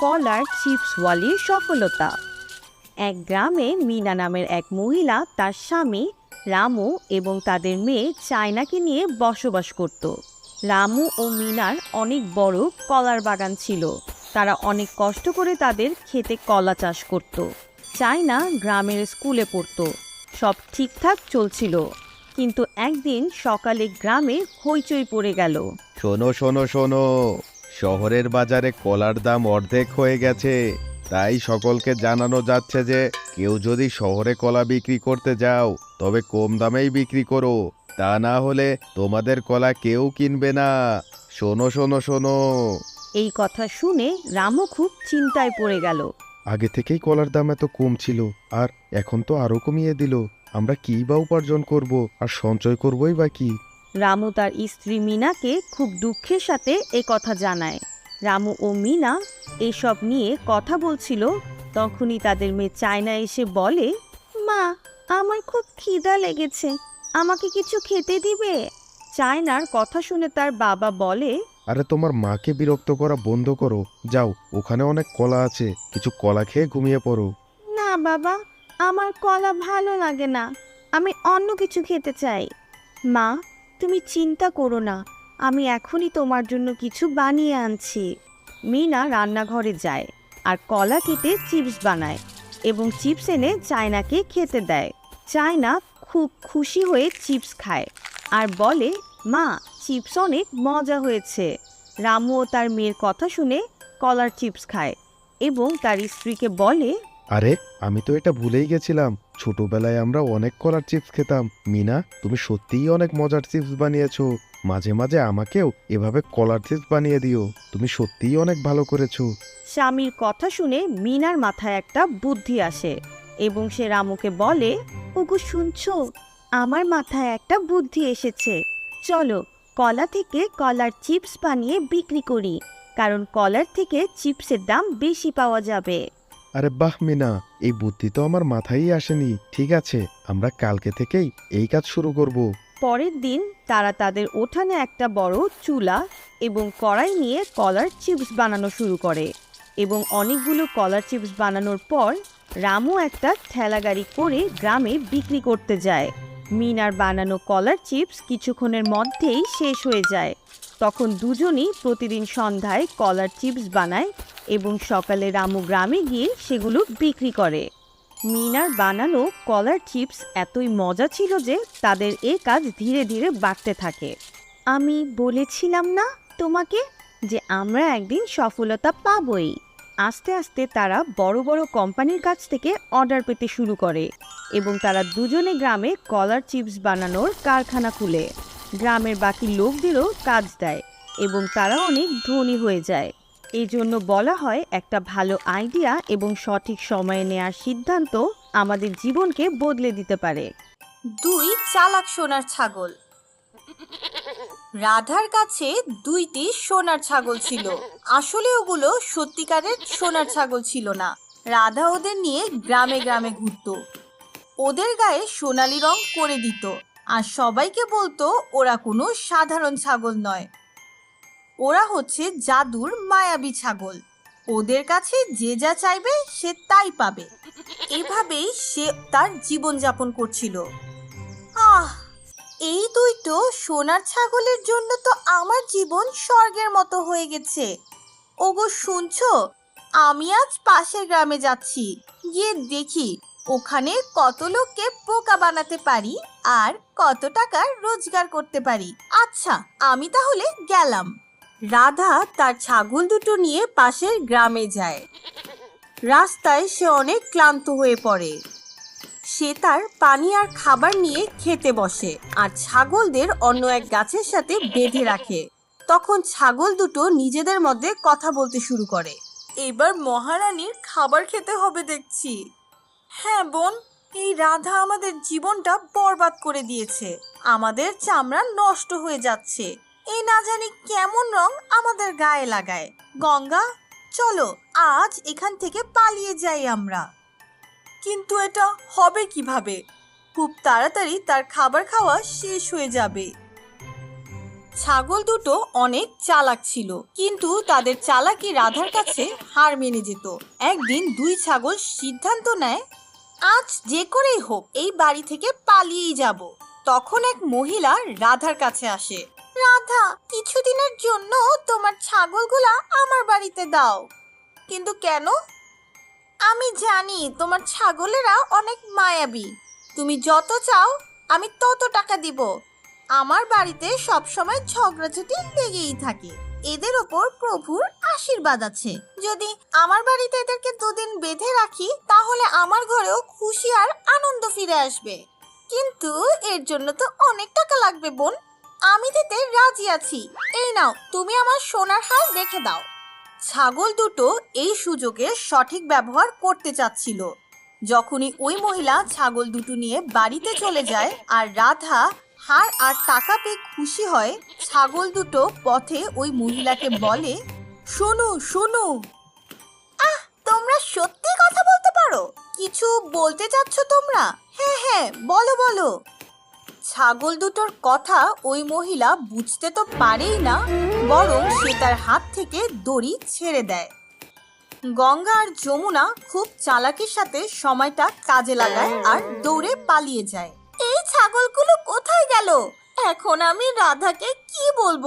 কলার chips চিপসওয়ালির সফলতা। এক গ্রামে মিনা নামের এক মহিলা তার স্বামী, রামু এবং তাদের মেয়ে চায়নাকে নিয়ে বসবাস করত। রামু ও মিনার অনেক বড় কলার বাগান ছিল। তারা অনেক কষ্ট করে তাদের খেতে কলা চাষ করত। চায়না গ্রামের স্কুলে পড়তো। সব ঠিকঠাক চলছিল। কিন্তু একদিন সকালে গ্রামে হইচই পড়ে গেল। শোনো শোনো শোনো। শহরের বাজারে কলার দাম অর্ধেক হয়ে গেছে। তাই সকলকে জানানো যাচ্ছে যে কেউ যদি শহরে কলা বিক্রি করতে যাও তবে কম দামেই বিক্রি করো। তা না হলে তোমাদের কলা কেউ কিনবে না। শোনো শোনো শোনো। এই কথা শুনে রামু খুব চিন্তায় পড়ে গেল। আগে থেকেই কলার দাম এত কম ছিল আর এখন তো আরও কমিয়ে দিল। আমরা কি বা উপার্জন করব আর সঞ্চয় করবই বা কি? রামু তার স্ত্রী মিনাকে খুব দুঃখের সাথে এ কথা জানায়। রামু ও মিনা এসব নিয়ে কথা বলছিল তখনই তাদের মেয়ে চায়না এসে বলে মা আমার খুব খিদা লেগেছে আমাকে কিছু খেতে দিবে? চায়নার কথা শুনে তার বাবা বলে আরে তোমার মাকে বিরক্ত করা বন্ধ করো যাও ওখানে অনেক কলা আছে কিছু কলা খেয়ে ঘুমিয়ে পড়ো। না বাবা আমার কলা ভালো লাগে না আমি অন্য কিছু খেতে চাই। মা তুমি চিন্তা করো না, আমি এখনই তোমার জন্য কিছু বানিয়ে আনছি। মিনা রান্নাঘরে যায় আর কলা কেটে চিপস বানায় এবং চিপস এনে চায়নাকে খেতে দেয়। চায়না খুব খুশি হয়ে চিপস খায় আর বলে, মা, চিপস অনেক মজা হয়েছে। রামু ও তার মেয়ের কথা শুনে কলার চিপস খায় এবং তার স্ত্রীকে বলে, আরে, আমি তো এটা ভুলেই গেছিলাম। ছোটবেলায় আমরা অনেক কলার চিপস খেতাম। মিনা, তুমি সত্যিই অনেক মজার চিপস বানিয়েছো। মাঝে মাঝে আমাকেও এভাবে কলার চিপস বানিয়ে দিও। তুমি সত্যিই অনেক ভালো করেছ। স্বামীর কথা শুনে মিনার মাথায় একটা বুদ্ধি আসে এবং সে রামুকে বলে, ওগো, শুনছো? আমার মাথায় একটা বুদ্ধি এসেছে। চলো কলা থেকে কলার চিপস বানিয়ে বিক্রি করি, কারণ কলার থেকে চিপসের দাম বেশি পাওয়া যাবে। আরে বাহ, মিনা, এই বুদ্ধি তো আমার মাথায় আসেনি। ঠিক আছে, আমরা কালকে থেকেই এই কাজ শুরু করব। পরের দিন তারা তাদের ওঠানে একটা বড় চুলা এবং কড়াই নিয়ে কলার চিপস বানানো শুরু করে এবং অনেকগুলো কলার চিপস বানানোর পর রামু একটা ঠেলাগাড়ি করে গ্রামে বিক্রি করতে যায়। মিনার বানানো কলার চিপস কিছুক্ষণের মধ্যেই শেষ হয়ে যায়। তখন দুজনই প্রতিদিন সন্ধ্যায় কলার চিপস বানায় এবং সকালে রামু গ্রামে গিয়ে সেগুলো বিক্রি করে। মিনার বানানো কলার চিপস এতই মজা ছিল যে তাদের এ কাজ ধীরে ধীরে বাড়তে থাকে। আমি বলেছিলাম না তোমাকে যে আমরা একদিন সফলতা পাবই। আস্তে আস্তে তারা বড় বড় কোম্পানির কাছ থেকে অর্ডার পেতে শুরু করে এবং তারা দুজনে গ্রামে কলার চিপস বানানোর কারখানা খুলে। গ্রামের বাকি লোকদেরও কাজ দেয় এবং তারা অনেক ধনী হয়ে যায়। এই জন্য বলা হয় একটা ভালো আইডিয়া এবং সঠিক সময়ে নেয়ার সিদ্ধান্ত আমাদের জীবনকে বদলে দিতে পারে। দুই চালাক সোনার ছাগল। রাধার কাছে দুইটি সোনার ছাগল ছিল। আসলে ওগুলো সত্যিকারের সোনার ছাগল ছিল না। রাধা ওদের নিয়ে গ্রামে গ্রামে ঘুরতো। ওদের গায়ে সোনালি রং করে দিত। আর সবাইকে বলতো, ওরা কোনো সাধারণ ছাগল নয়। ওরা হচ্ছে জাদুর মায়াবী ছাগল। ওদের কাছে যে যা চাইবে সে তাই পাবে। এভাবেই সে তার জীবনযাপন করছিল। আহ, এই দুই তো সোনার ছাগলের জন্য তো আমার জীবন স্বর্গের মতো হয়ে গেছে। ওগো, শুনছো? আমি আজ পাশের গ্রামে যাচ্ছি। গিয়ে দেখি ওখানে কত লোককে পোকা বানাতে পারি আর কত টাকা রোজগার করতে পারি। আচ্ছা আমি তাহলে গেলাম। রাধা তার ছাগল দুটো নিয়ে পাশের গ্রামে যায়। রাস্তায় সে অনেক ক্লান্ত হয়ে পড়ে। সে তার পানি আর খাবার নিয়ে খেতে বসে আর ছাগলদের অন্য এক গাছের সাথে বেঁধে রাখে। তখন ছাগল দুটো নিজেদের মধ্যে কথা বলতে শুরু করে। এবার মহারানীর খাবার খেতে হবে দেখছি। হ্যাঁ বোন, এই রাধা আমাদের জীবনটা বরবাদ করে দিয়েছে। আমাদের চামড়া নষ্ট হয়ে যাচ্ছে। এই না জানি কেমন রং আমাদের গায়ে লাগায়। গঙ্গা, চলো, আজ এখান থেকে পালিয়ে যাই আমরা। কিন্তু এটা হবে কীভাবে? খুব তাড়াতাড়ি তার খাবার খাওয়া শেষ হয়ে যাবে। ছাগল দুটো অনেক চালাক ছিল, কিন্তু তাদের চালাকি রাধার কাছে হার মেনে যেত। একদিন দুই ছাগল সিদ্ধান্ত নেয়, আজ যে করেই হোক, এই বাড়ি থেকে পালিয়েই যাব। তখন এক মহিলা রাধার কাছে আসে। রাধা, কিছুদিনের জন্য তোমার ছাগলগুলা আমার বাড়িতে দাও। কিন্তু কেন? আমি জানি তোমার ছাগলেরা অনেক মায়াবী। তুমি যত চাও, আমি তত টাকা দিব। আমার বাড়িতে সবসময় ঝগড়াঝাটি লেগেই থাকে। এদের ওপর প্রভুর আশীর্বাদ আছে। যদি আমার বাড়িতে এদেরকে দুদিন বেঁধে রাখি, তাহলে আমার ঘরেও খুশি আর আনন্দ ফিরে আসবে। কিন্তু এর জন্য তো অনেক টাকা লাগবে, বোন। আমি দিতে রাজি আছি। এই নাও, তুমি আমার সোনার হার রেখে দাও। ছাগল দুটো এই সুযোগে সঠিক ব্যবহার করতে চাচ্ছিল। যখনই ওই মহিলা ছাগল দুটো নিয়ে বাড়িতে চলে যায় আর রাধা হার আর টাকা পেয়ে খুশি হয়, ছাগল দুটো পথে ওই মহিলাকে বলে, শোনো শোনো। আহ, তোমরা সত্যি কথা বলতে পারো? কিছু বলতে চাচ্ছ তোমরা? হ্যাঁ হ্যাঁ বলো বলো। ছাগল দুটোর কথা ওই মহিলা বুঝতে তো পারেই না, বরং সে তার হাত থেকে দড়ি ছেড়ে দেয়। গঙ্গা আর যমুনা খুব চালাকির সাথে সময়টা কাজে লাগায় আর দৌড়ে পালিয়ে যায়। এই ছাগলগুলো কোথায় গেল? এখন আমি রাধাকে কি বলব?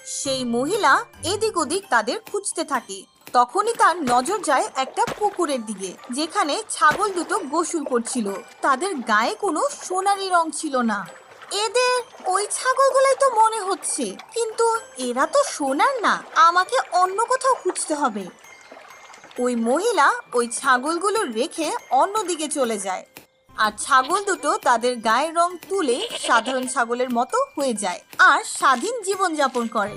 সেই মহিলা এদিক ওদিক তাদের খুঁজতে থাকে। তখনই তার নজর যায় একটা পুকুরের দিকে, যেখানে ছাগল দুটো গোসল করছিল। তাদের গায়ে কোনো সোনালি রং ছিল না। এদের ওই ছাগলগুলাই তো মনে হচ্ছে, কিন্তু এরা তো সোনার না, আমাকে অন্য কোথাও খুঁজতে হবে। ওই মহিলা ওই ছাগলগুলো রেখে অন্যদিকে চলে যায়। আর ছাগল দুটো তাদের গায়ের রং তুলে সাধারণ ছাগলের মতো হয়ে যায়, আর স্বাধীন জীবনযাপন করে।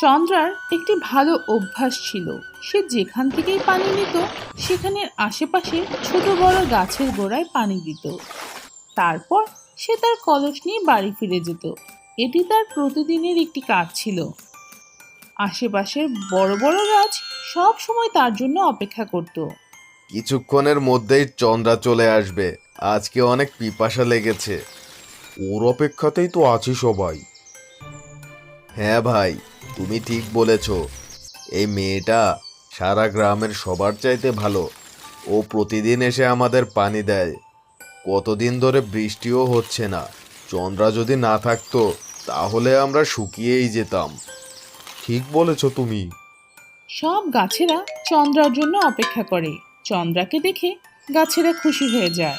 চন্দ্রার একটি ভালো অভ্যাস ছিল। সে যেখান থেকেই পানি নিত, সেখানের আশেপাশে ছোট বড় গাছের গোড়ায় পানি দিত। তারপর সে তার কলস নিয়ে বাড়ি ফিরে যেত। এটি তার প্রতিদিনের একটি কাজ ছিল। আশেপাশের বড় বড় গাছ সব সময় তার জন্য অপেক্ষা করত। কিছুক্ষণের মধ্যেই চন্দ্রা চলে আসবে। আজকে অনেক পিপাসা লেগেছে। ওর অপেক্ষাতেই তো আছি সবাই। হ্যাঁ ভাই তুমি ঠিক বলেছ। এই মেয়েটা সারা গ্রামের সবার চাইতে ভালো। ও প্রতিদিন এসে আমাদের পানি দেয়। কতদিন ধরে বৃষ্টিও হচ্ছে না। চন্দ্রা যদি না থাকতো, তাহলে আমরা শুকিয়েই যেতাম। ঠিক বলেছ তুমি। সব গাছেরা চন্দ্রার জন্য অপেক্ষা করে। চন্দ্রাকে দেখে গাছেরা খুশি হয়ে যায়।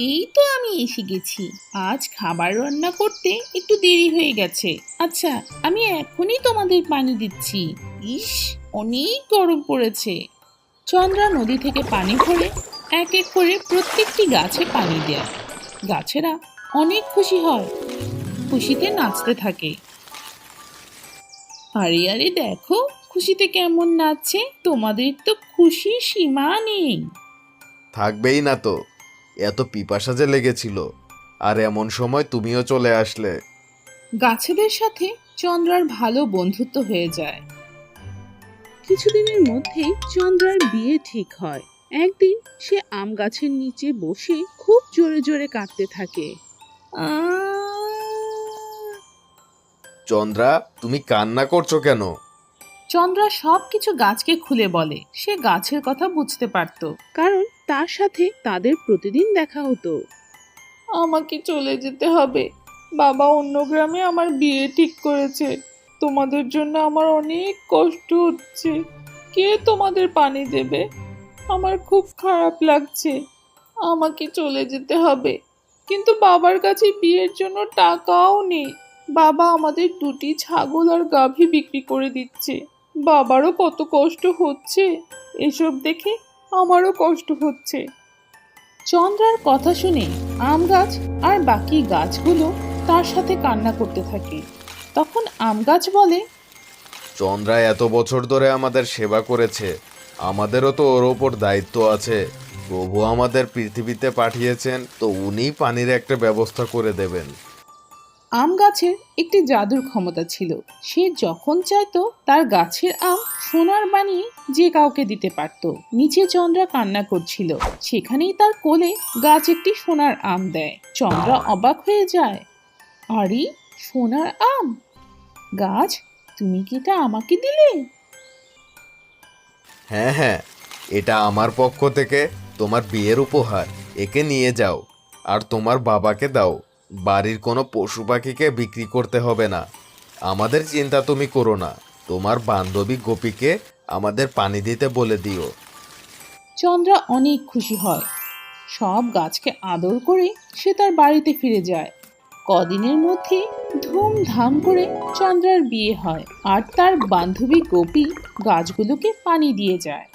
এই তো আমি এসে গেছি। আজ খাবার রান্না করতে একটু দেরি হয়ে গেছে। আচ্ছা আমি এখনই তোমাদের পানি দিচ্ছি। ইস, অনেক গরম পড়েছে। চন্দ্রা নদী থেকে পানি ভরে এক এক করে প্রত্যেকটি গাছে পানি দেয়। গাছেরা অনেক খুশি হয়। খুশিতে নাচতে থাকে। আরে আরে, দেখো, খুশিতে কেমন নাচছে? তোমাদের তো খুশি সীমা নেই। থাকবেই না তো। এত পিপাসা যে লেগেছিল। আর এমন সময় তুমিও চলে আসলে। গাছেদের সাথে চন্দ্রার ভালো বন্ধুত্ব হয়ে যায়। কিছুদিনের মধ্যেই চন্দ্রার বিয়ে ঠিক হয়। একদিন সে আম গাছের নিচে বসে খুব জোরে জোরে কাঁদতে থাকে। চন্দ্রা তুমি কান্না করছ কেন? চন্দ্রা সব কিছু গাছকে খুলে বলে। সে গাছের কথা বুঝতে পারত। কারণ তার সাথে তাদের প্রতিদিন দেখা হতো। আমাকে চলে যেতে হবে। বাবা অন্য গ্রামে আমার বিয়ে ঠিক করেছে। তোমাদের জন্য আমার অনেক কষ্ট হচ্ছে। কে তোমাদের পানি দেবে? আমার খুব খারাপ লাগছে। আমাকে চলে যেতে হবে। কিন্তু বাবার কাছে বিয়ের জন্য টাকাও নেই। বাবা আমাদের দুটি ছাগল আর গাভী বিক্রি করে দিচ্ছে। বাবারও কত কষ্ট হচ্ছে। এসব দেখে আমারও কষ্ট হচ্ছে। চন্দ্রার কথা শুনে আম গাছ আর বাকি গাছগুলো তার সাথে কান্না করতে থাকে। তখন আম গাছ বলে, চন্দ্রা এত বছর ধরে আমাদের সেবা করেছে। আমাদেরও তো ওর ওপর দায়িত্ব আছে। প্রভু আমাদের পৃথিবীতে পাঠিয়েছেন, তো উনি পানির একটা ব্যবস্থা করে দেবেন। আম গাছের একটি জাদুর ক্ষমতা ছিল। সে যখন চাইতো, তার গাছের আম সোনার বানিয়ে যে কাউকে দিতে পারত। নিচে চন্দ্রা কান্না করছিল। সেখানেই তার কোলে গাছ একটি সোনার আম দেয়। চন্দ্রা অবাক হয়ে যায়। আরে, সোনার আম? গাছ, তুমি কি এটা আমাকে দিলে? হ্যাঁ হ্যাঁ এটা আমার পক্ষ থেকে তোমার বিয়ের উপহার। একে নিয়ে যাও, আর তোমার বাবাকে দাও। বাড়ির কোনো পশু পাখিকে বিক্রি করতে হবে না। আমাদের চিন্তা তুমি করো না। তোমার বান্ধবী গোপীকে আমাদের পানি দিতে বলে দিও। চন্দ্রা অনেক খুশি হয়। সব গাছকে আদর করে সে তার বাড়িতে ফিরে যায়। কদিনের মধ্যে ধুমধাম করে চন্দ্রার বিয়ে হয়। আর তার বান্ধবী গোপী গাছগুলোকে পানি দিয়ে যায়।